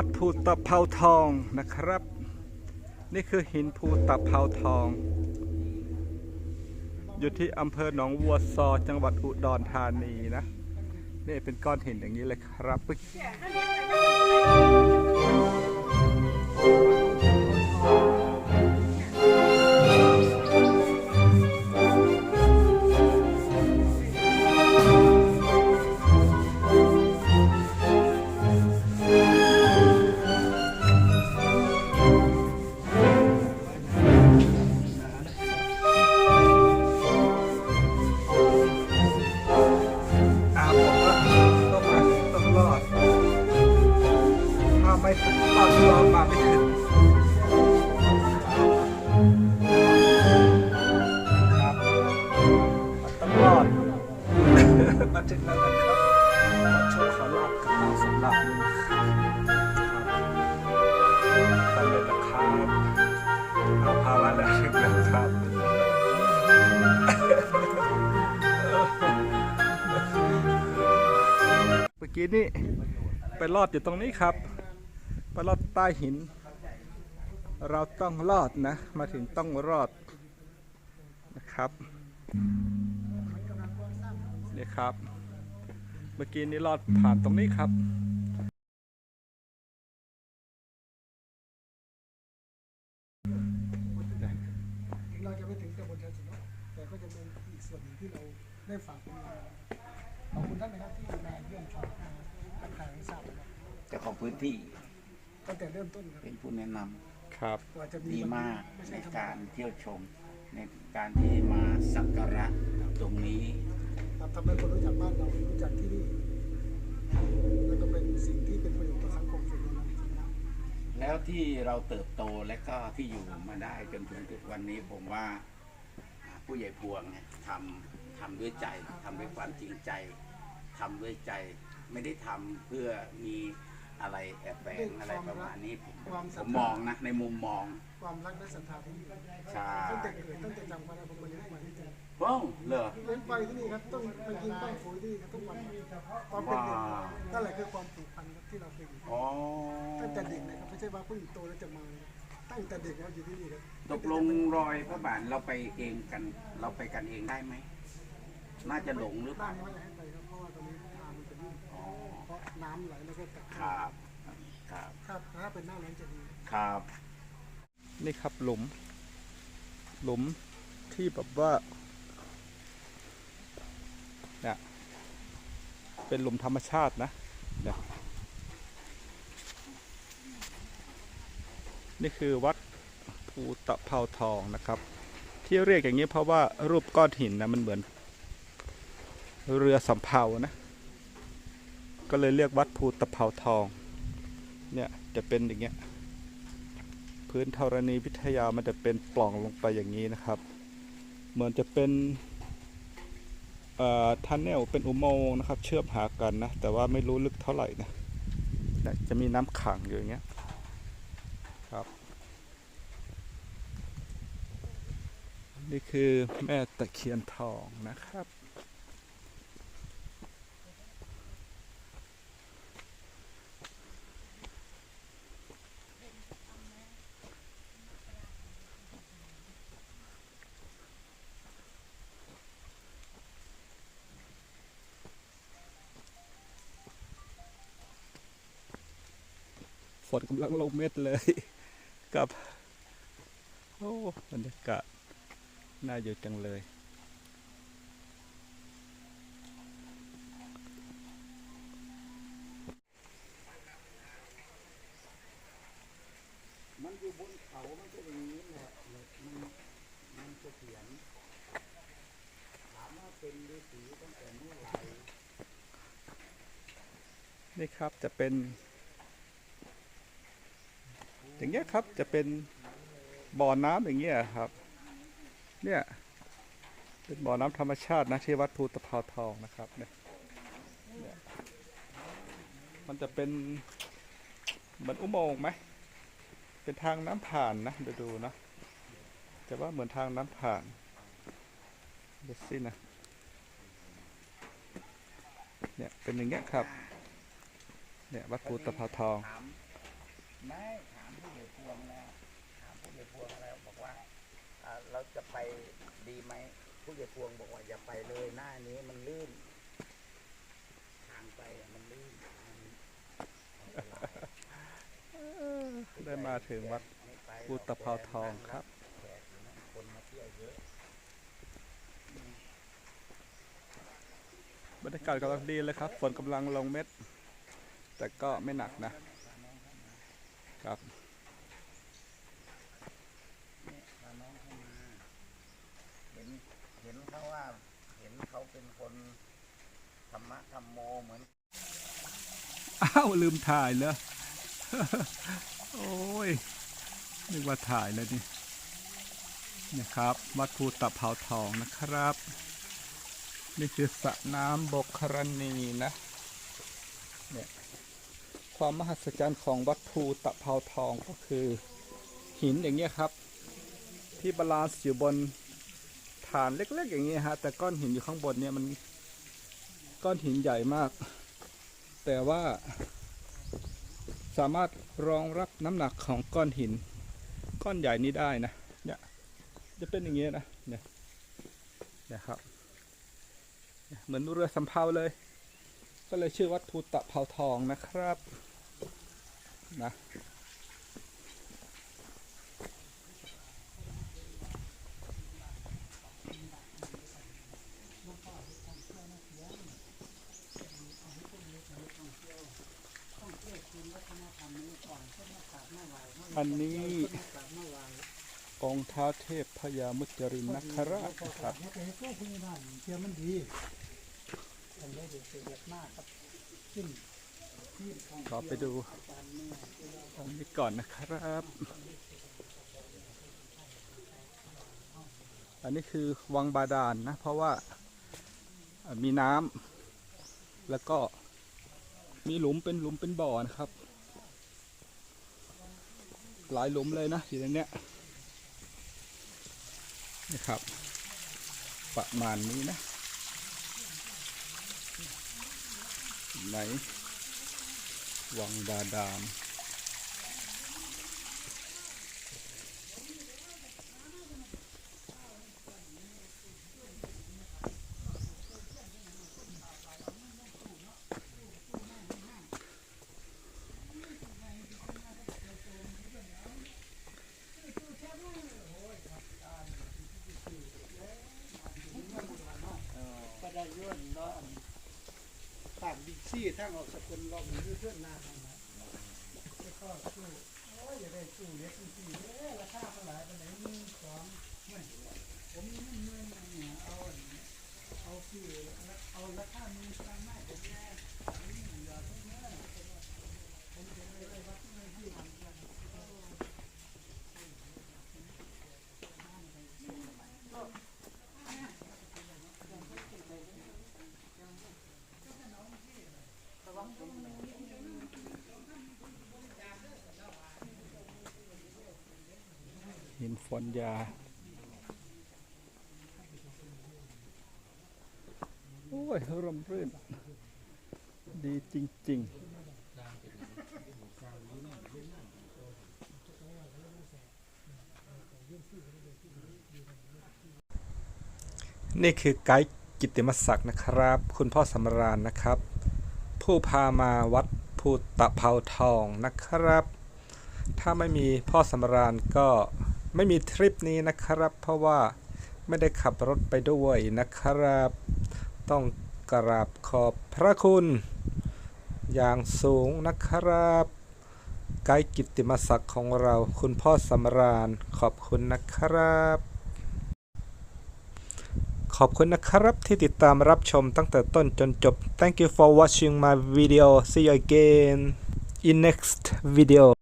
วัดภูตะเภาทองนะครับ นี่คือหินภูตะเภาทอง อยู่ที่อำเภอหนองวัวซอจังหวัดอุดรธานีนะ นี่เป็นก้อนหินอย่างนี้เลยครับ ถึงแล้วนะครับขอโชคขอลาบกับเราสำหรับไปเลยนะครับเอาพามาแล้วนะครับเมื่อกี้นี่ไปรอดอยู่ตรงนี้ครับไปรอดใต้หิน เราต้องรอดนะ มาถึงต้องรอดนะครับนี่ครับ เมื่อกี้นี้รอดผ่านตรงนี้ครับถึงเราจะไม่ถึงกระบวนการสินแต่ก็จะเป็นอีกส่วนหนึ่งที่เราได้ฝากผลงานขอบคุณท่านนะครับที่มาเยี่ยมชมทักทายให้ทราบนะครับเจ้าของพื้นที่ตั้งแต่เริ่มต้นครับเป็นผู้แนะนำครับ กว่าจะมีดีวันมากไม่ในใช่ธรรมการดาเที่ยวชม ในการที่มาสักการะตรงนี้ ครับทำให้คนรู้จักบ้านเรารู้จักที่นี่แล้วก็เป็นสิ่งที่เป็นประโยชน์ต่อสังคมส่วนรวมแล้วที่เราเติบโตและก็ที่อยู่มาได้จนถึงทุกวันนี้ผมว่าผู้ใหญ่พวงเนี่ยทำทำด้วยใจทำด้วยความจริงใจทำด้วยใจไม่ได้ทำเพื่อมีอะไรแอบแฝงอะไรประมาณนี้ผมผมมองนะในมุมมอง ความรักและศรัทธาที่นี่ใช่ตั้งแต่เกิดตั้งแต่จำมาได้ผมมาเลี้ยงมาที่นี่ว้าวเหรอเลี้ยง ไปที่นี่ครับต้องไปกินต้องปุ๋ยที่นี่ครับทุกวันความเป็นเด็กว้าวนั่นแหละคือความผูกพันครับที่เราเคยอยู่อ๋อตั้งแต่เด็กนะครับไม่ใช่ว่าเพิ่งโตแล้วจะมาตั้งแต่เด็กแล้วอยู่ที่นี่ครับตกลงรอยพระบาทเราไปเองกัน เราไปกันเองได้ไหมน่าจะหลงหรือเปบ้าล่านไม่อยากให้ไปครับเพราะว่าตอนนี้ทางมันจะยุ่งอ๋อเพราะน้ำไหลแล้วก็กัดครับครับถ้าถ้าเป็นหน้าแล้งจะดีครับ นี่ครับหลุม หลุมที่แบบว่า เนี่ยเป็นลมธรรมชาตินะเนี่ยนี่คือวัดภูตะเภาทองนะครับ ที่เรียกอย่างนี้เพราะว่ารูปก้อนหินนะมันเหมือน เรือสำเภานะ ก็เลยเรียกวัดภูตะเภาทอง เนี่ยจะเป็นอย่างเงี้ยพื้นธรณีวิทยามันจะเป็นปล่องลงไปอย่างนี้นะครับ เหมือนจะเป็น ทันเนลเป็นอุโมงค์นะครับ เชื่อมหากันนะ แต่ว่าไม่รู้ลึกเท่าไหร่นะจะมีน้ำขังอยู่อย่างเงี้ยครับนี่คือแม่ตะเคียนทองนะครับ ฝนกำลังลงเม็ดเลย กับโอ้บรรยากาศน่าอยู่จังเลย มันอยู่บนเขามันก็อย่างนี้แหละมันมันจะเขียนถามว่าเป็นฤาษีตั้งแต่เมื่อไหร่นี่ครับจะเป็น อย่างเงี้ยครับจะเป็นบ่อน้ำอย่างเงี้ยครับ เนี่ยเป็นบ่อน้ำธรรมชาตินะที่วัดภูตะเภาทองนะครับเนี่ยมันจะเป็นเหมือนอุโมงค์ไหมเป็นทางน้ำผ่านนะเดี๋ยวดูนะแต่ว่าเหมือนทางน้ำผ่านเดี๋ยวสินะเนี่ยเป็นอย่างเงี้ยครับเนี่ยวัดภูตะเภาทอง เราจะไปดีไหมผู้ใหญ่พวงบอกว่าอย่าไปเลยหน้านี้มันลื่น ทางไปอะมันลื่นมันอันตรายได้มาถึงวัด ไม่ไปหรอกภูตะเภาทองครับ แขกอยู่นั่นคนมาเที่ยวเยอะ บรรยากาศกำลังดีเลยครับ ฝนกำลังลงเม็ด แต่ก็ไม่หนักนะครับ เนี่ยพาน้องเข้ามาเห็นเห็นเขาว่า เห็น เป็นคนธรรมะธรรมโมเหมือน อ้าวลืมถ่ายเลยโอ้ยนึกว่าถ่ายเลยนี่นี่ครับ วัดภูตะเภาทองนะครับ นี่คือสระน้ำบกครณีนะเนี่ยความมหัศจรรย์ของวัดภูตะเภาทองก็คือ หินอย่างเงี้ยครับ ที่บาลานซ์อยู่บน ฐานเล็ก ๆ อย่างเงี้ฮะ แต่ก้อนหินอยู่ข้างบนเนี่ยมันก้อนหินใหญ่มาก แต่ว่า สามารถรองรับน้ำหนักของก้อนหิน ก้อนใหญ่นี้ได้นะเนี่ยจะเป็นอย่างเงี้ยนะเนี่ยนะครับเนี่ยเหมือนเรือสำเภาเลย ก็เลยชื่อวัดภูตะเภาทองนะครับนะ อันนี้องค์ท้าเทพพญามุจรินนคราชนะครับแล้วก็ให้พวกพญาคเชื่อมันดีอันนี้เด็กเด็กมากครับขึ้นขอไปดูอันนี้ก่อนนะครับ อันนี้คือวังบาดาลนนะ เพราะว่ามีน้ำแล้วก็มีหลุมเป็นหลุมเป็นบ่อนะครับ หลายหลุมเลยนะอยู่ตรงเนี้ยนะครับ ประมาณนี้นะไหนวังดาดาม ก็ได้ย้อนเนาะต่างบิ๊ก ซี่ทั้งออกสกุลเรามีเพื่อนนาทางไหนแล้วก็สู้โอ้ยอย่าได้สู้เล็กซี่เอ้ยราคาเท่าไหร่เป็นไหนหนึ่งสองไม่ผมไม่เงินเนี่ยเอาเอาที่เอาราคามีสตางค์ไม่ผมแน่อันนี้อยากเพิ่งแน่ผมจะไม่ได้วัดเงินที่มัน หินฝนยา โอ้ยร่มรื่น ดีจริง ๆนี่คือไกด์กิตติมศักดิ์นะครับ คุณพ่อสำราญนะครับ ผู้พามาวัดภูตะเภาทองนะครับ ถ้าไม่มีพ่อสำราญก็ ไม่มีทริปนี้นะครับ เพราะว่าไม่ได้ขับรถไปด้วยนะครับ ต้องกราบขอบพระคุณ อย่างสูงนะครับ ไกด์กิตติมศักดิ์ของเราคุณพ่อสำราญขอบคุณนะครับ ขอบคุณนะครับที่ติดตามรับชมตั้งแต่ต้นจนจบ Thank you for watching my video see you again in next video